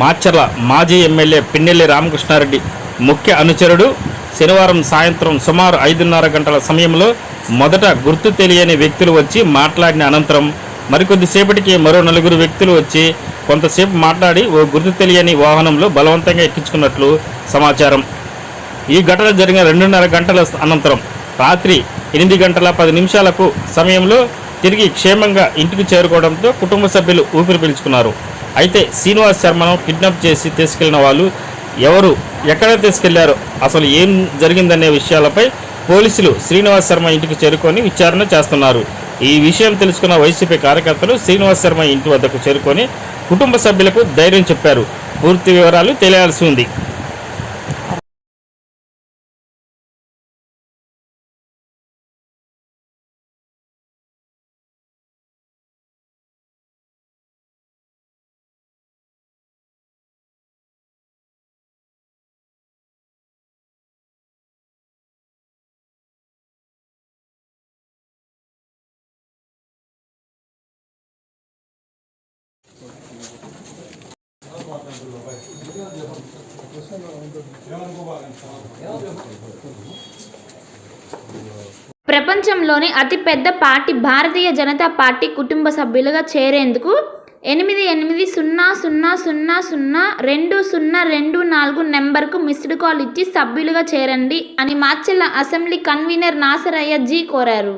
మాచర్ల మాజీ ఎమ్మెల్యే పిన్నెల్లి రామకృష్ణారెడ్డి ముఖ్య అనుచరుడు శనివారం సాయంత్రం సుమారు ఐదున్నర గంటల సమయంలో మొదట గుర్తు తెలియని వ్యక్తులు వచ్చి మాట్లాడిన అనంతరం మరికొద్దిసేపటికి మరో నలుగురు వ్యక్తులు వచ్చి కొంతసేపు మాట్లాడి ఓ గుర్తు తెలియని వాహనంలో బలవంతంగా ఎక్కించుకున్నట్లు సమాచారం. ఈ ఘటన జరిగిన రెండున్నర గంటల అనంతరం రాత్రి ఎనిమిది గంటల పది నిమిషాలకు సమయంలో తిరిగి క్షేమంగా ఇంటికి చేరుకోవడంతో కుటుంబ సభ్యులు ఊపిరి పీల్చుకున్నారు. అయితే శ్రీనివాస్ శర్మను కిడ్నాప్ చేసి తీసుకెళ్ళిన వాళ్ళు ఎవరు? ఎక్కడ తీసుకెళ్ళారు? అసలు ఏం జరిగిందనే విషయాలపై పోలీసులు శ్రీనివాస్ శర్మ ఇంటికి చేరుకొని విచారణ చేస్తున్నారు. ఈ విషయం తెలుసుకున్న వైసీపీ కార్యకర్తలు శ్రీనివాస్ శర్మ ఇంటి వద్దకు చేరుకొని కుటుంబ సభ్యులకు ధైర్యం చెప్పారు. పూర్తి వివరాలు తెలియాల్సి ఉంది. ప్రపంచంలోని అతిపెద్ద పార్టీ భారతీయ జనతా పార్టీ కుటుంబ సభ్యులుగా చేరేందుకు ఎనిమిది ఎనిమిది సున్నా సున్నా సున్నా సున్నా రెండు సున్నా రెండు నాలుగు నెంబర్కు మిస్డ్ కాల్ ఇచ్చి సభ్యులుగా చేరండి అని మాచెల్ల అసెంబ్లీ కన్వీనర్ నాసరయ్య జీ కోరారు.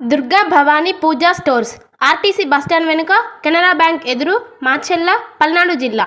Durga Bhavani Puja stores RTC bus stand వెనుక కెనరా బ్యాంక్ ఎదురు మాచెల్ల పల్నాడు జిల్లా.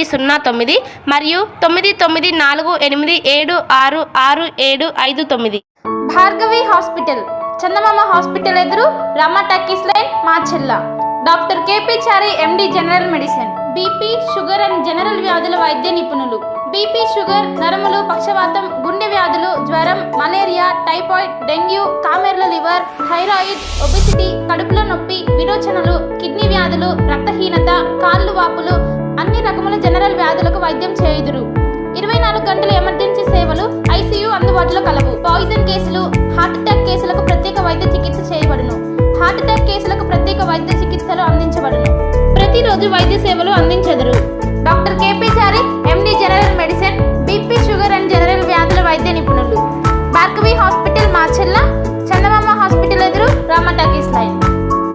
సున్నా తొమ్మిది మరియు తొమ్మిది తొమ్మిది నాలుగు ఎనిమిది ఏడు ఆరు ఆరు ఏడు ఐదు తొమ్మిది. భార్గవి హాస్పిటల్. చందమామ హాస్పిటల్ ఎదురు Rama talkies line Machella doctor K P Chari MD general medicine. BP sugar and general వ్యాధుల వైద్య నిపుణులు. బీపీ షుగర్ నరములు పక్షవాతం గుండె వ్యాధులు జ్వరం మలేరియా టైఫాయిడ్ డెంగ్యూ కామెర్ల లివర్ థైరాయిడ్ ఒబిసిటీ కడుపులో నొప్పి విరోచనలు కిడ్నీ వ్యాధులు రక్తహీనత కాళ్ళు వాపులు అన్ని రకముల జనరల్ వ్యాధులకు వైద్యం చేయుదురు. ఇరవై నాలుగు గంటల ఎమర్జెన్సీ సేవలు ఐసీయూ అందుబాటులో కలవు. పాయిజన్ కేసులు హార్ట్ అటాక్ కేసులకు ప్రత్యేక వైద్య చికిత్స చేయబడును. హార్ట్ అటాక్ కేసులకు ప్రత్యేక వైద్య చికిత్సలు అందించబడును. ప్రతిరోజు వైద్య సేవలు అందించెదరు. Doctor KP Chari MD general medicine BP sugar and general వ్యాధుల వైద్య నిపుణులు. భార్గవి హాస్పిటల్ మాచెల్ల చందమామ హాస్పిటల్ ఎదురు రామటాకీస్ లైన్.